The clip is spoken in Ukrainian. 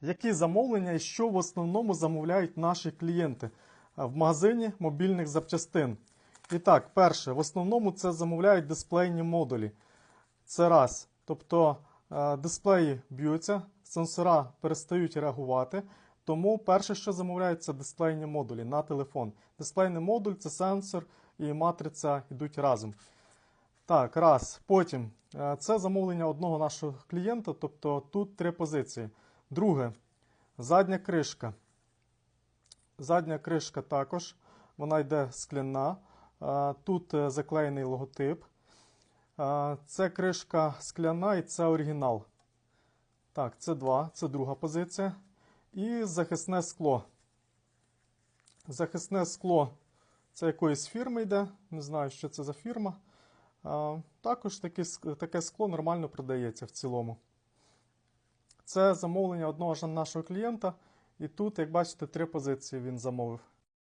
Які замовлення і що в основному замовляють наші клієнти в магазині мобільних запчастин? І так, перше, в основному це замовляють дисплейні модулі. Це раз. Тобто е, дисплеї б'ються, сенсора перестають реагувати. Тому перше, що замовляють, це дисплейні модулі на телефон. Дисплейний модуль це сенсор і матриця йдуть разом. Так, раз. Потім е, це замовлення одного нашого клієнта, тобто тут три позиції. Друге, задня кришка. Задня кришка також, вона йде скляна. Тут е, заклеєний логотип. Це кришка скляна і це оригінал. Так, це два, це друга позиція. І захисне скло. Захисне скло це якоїсь фірми йде. Не знаю, що це за фірма. Також таке скло нормально продається в цілому. Це замовлення одного ж нашого клієнта. І тут, як бачите, три позиції він замовив.